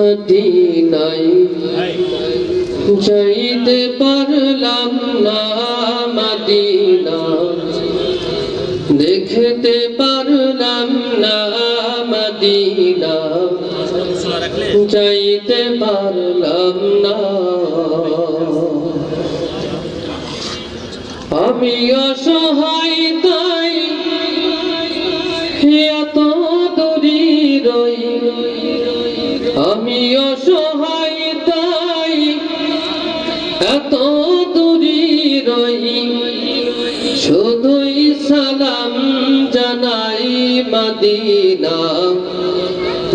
মদিনাই যাইতে পারলাম না মদিনা। দেখতে পারলাম না মদিনা। যাইতে পারলাম না। আমি অসহায় আমি অসহায় তাই, এত দূরি রই। শুধুই সালাম জানাই মদিনা।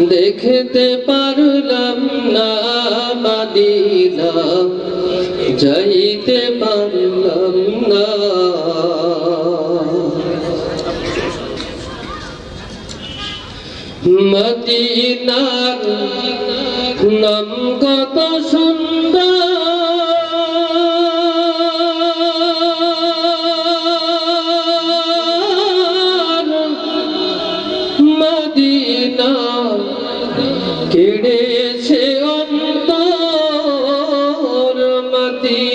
দেখতে পারলাম না মদিনা। যাইতে পারলাম মদিনার নাম কত সুন্দর মদিনা কেড়েছে অন্তর মদিনার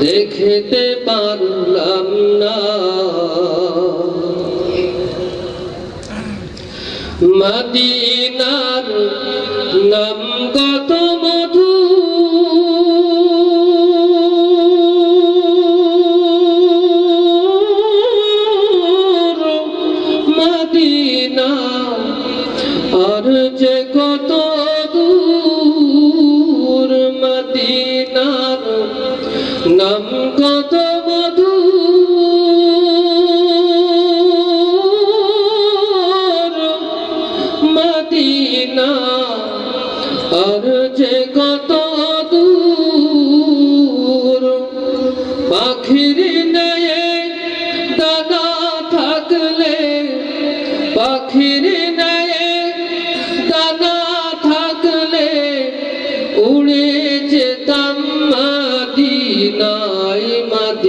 দেখতে পারলাম না। মদিনার নাম কত মধু। মদিনা আর যে কত নাম মধু? মদিনা আর যে কত পাখির নেয়ে দানা থাকলে পাখির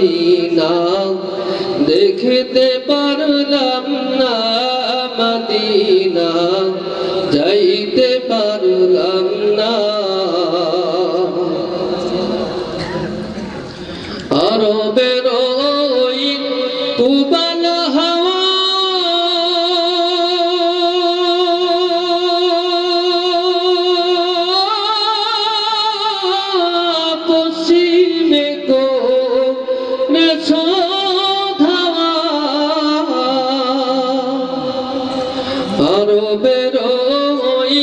মাদিনা দেখতে পারলাম না মদিনা যাইতে পারলাম না। আরবের ওই পুবাল আরবের ওই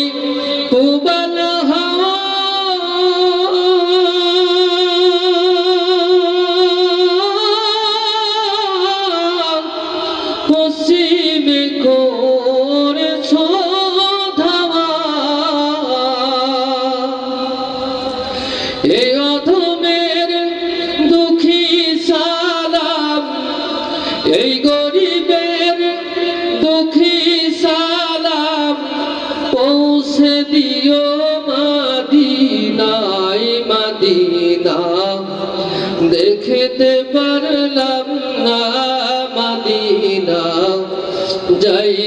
হাওয়া। পশ্চিমে করেছ ধাওয়া। পৌঁছে দিও মাদিনাই মাদিনা। দেখতে পারলাম না মাদিনা। যাইতে